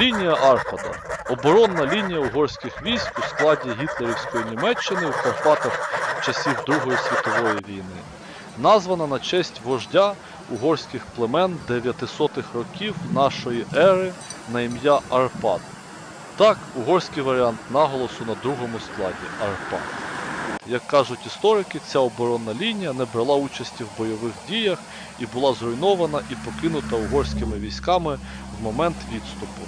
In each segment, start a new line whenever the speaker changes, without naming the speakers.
Лінія Арпада оборонна лінія угорських військ у складі гітлерівської Німеччини у Карпатах часів Другої світової війни. Названа на честь вождя угорських племен 900-х років нашої ери на ім'я Арпад. Так, угорський варіант наголосу на другому складі Арпад. Як кажуть історики, ця оборонна лінія не брала участі в бойових діях і була зруйнована і покинута угорськими військами в момент відступу.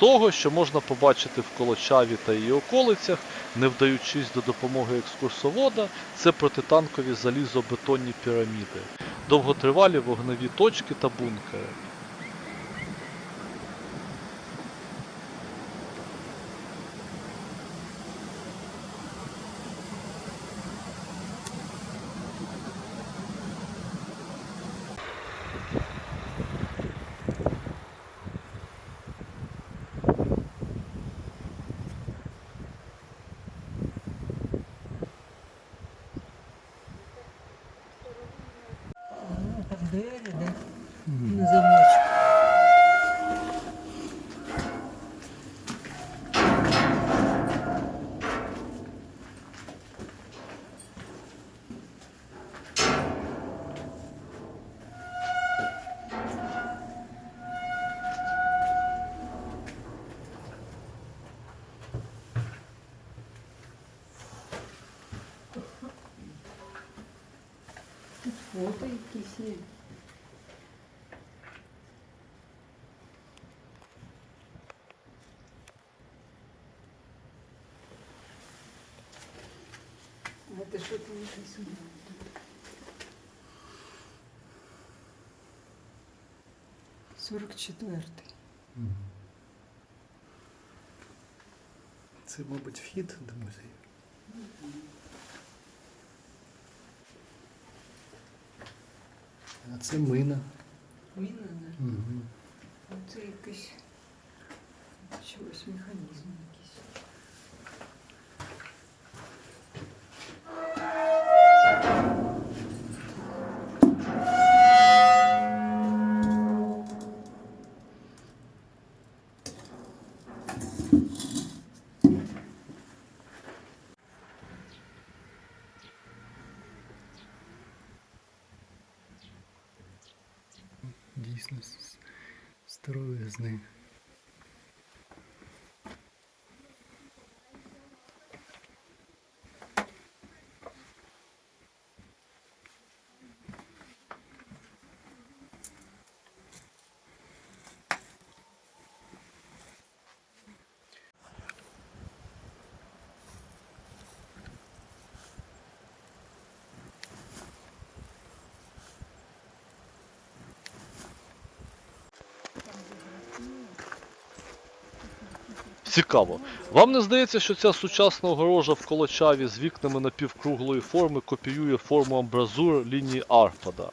Того, що можна побачити в Колочаві та її околицях, не вдаючись до допомоги екскурсовода, це протитанкові залізобетонні піраміди, довготривалі вогневі точки та бункери.
двері, да? На замочку. Тут фото якісь є. Это что там написано? Сорок четвертый.
Це, мабуть, вхід до музею. А це мина.
Міна, да?
Угу.
Це якийсь чогось механізм якийсь.
Дійсно, з старовизни.
Цікаво. Вам не здається, що ця сучасна огорожа в Колочаві з вікнами напівкруглої форми копіює форму амбразур лінії Арпада?